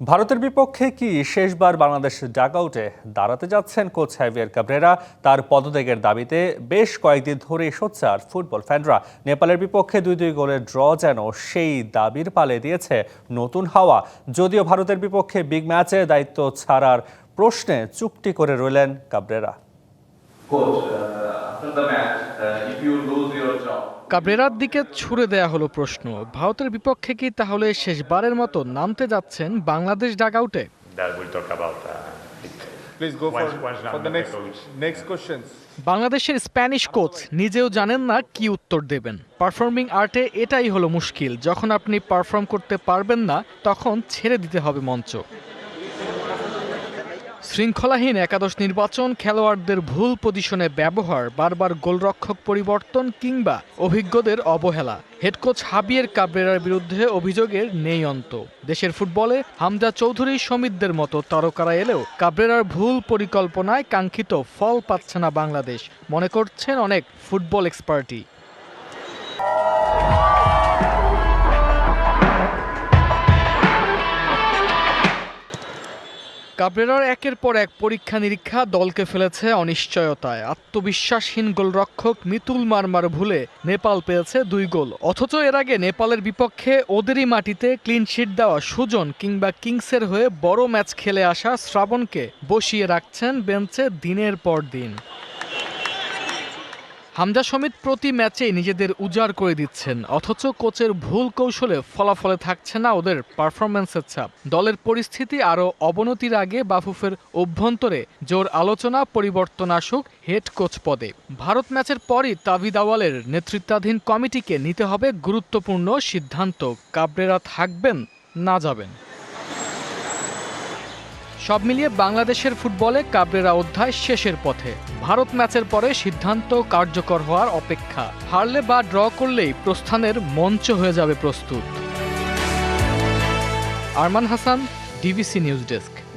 ভারতের বিপক্ষে কি শেষবার বাংলাদেশ ডাকআউটে দাঁড়াতে যাচ্ছেন কোচ হ্যাভিয়ার কাবরেরা তার পদত্যাগের দাবিতে বেশ কয়েকদিন ধরেই সোচ্চার ফুটবল ফ্যানরা। নেপালের বিপক্ষে দুই দুই গোলের ড্র যেন সেই দাবির পালে দিয়েছে নতুন হাওয়া। যদিও ভারতের বিপক্ষে বিগ ম্যাচে দায়িত্ব ছাড়ার প্রশ্নে চুক্তি করে রইলেন কাবরেরা if কাবরেরার দিকে ছুড়ে দেয়া হলো প্রশ্ন ভারতের বিপক্ষে কি তাহলে শেষবারের মতো নামতে যাচ্ছেন Bangladesh talk about uh, it. Please go Once- for, once for the Ramadan next coach. next questions. বাংলাদেশের স্প্যানিশ কোচ নিজেও জানেন না কি উত্তর দেবেন পারফর্মিং আর্টে এটাই হলো মুশকিল যখন আপনি পারফর্ম করতে পারবেন না তখন ছেড়ে দিতে হবে মঞ্চ শৃঙ্খলাহীন একাদশ নির্বাচন খেলোয়াড়দের ভুল পজিশনে ব্যবহার, বারবার গোলরক্ষক পরিবর্তন কিংবা অভিজ্ঞদের অবহেলা। হেডকোচ হাবিয়ের কাবরেরার বিরুদ্ধে অভিযোগের নেই অন্ত। দেশের ফুটবলে হামজা চৌধুরী, সমিতদের মতো তারকারা এলেও কাবরেরার ভুল পরিকল্পনায় কাঙ্ক্ষিত ফল পাচ্ছে না বাংলাদেশ। মনে করছেন অনেক ফুটবল এক্সপার্টি কাবরেরার একের পর এক পরীক্ষা নিরীক্ষা দলকে ফেলেছে অনিশ্চয়তায়। আত্মবিশ্বাসহীন গোলরক্ষক মিতুল মারমার ভুলে নেপাল পেয়েছে দুই গোল। অথচ এর আগে নেপালের বিপক্ষে ওদেরই মাটিতে ক্লিনশিট দেওয়া সুজন কিংবা কিংসের হয়ে বড় ম্যাচ খেলে আসা শ্রাবণকে বসিয়ে রাখছেন বেঞ্চে দিনের পর দিন। হামজা সমিত প্রতি ম্যাচেই নিজেদের উজাড় করে দিচ্ছেন, অথচ কোচের ভুল কৌশলে ফলাফলে থাকছে না ওদের পারফরম্যান্সের ছাপ। দলের পরিস্থিতি আরও অবনতির আগে বাফুফের অভ্যন্তরে জোর আলোচনা, পরিবর্তন আসুক হেড কোচ পদে। ভারত ম্যাচের পরই তাভিদ আওয়ালের নেতৃত্বাধীন কমিটিকে নিতে হবে গুরুত্বপূর্ণ সিদ্ধান্ত। কাবরেরা থাকবেন, না যাবেন। সব মিলিয়ে বাংলাদেশের ফুটবলে কাবরেরা অধ্যায় শেষের পথে। ভারত ম্যাচের পরে সিদ্ধান্ত কার্যকর হওয়ার অপেক্ষা। হারলে বা ড্র করলেই প্রস্থানের মঞ্চ হয়ে যাবে প্রস্তুত। Arman Hasan, DBC news desk.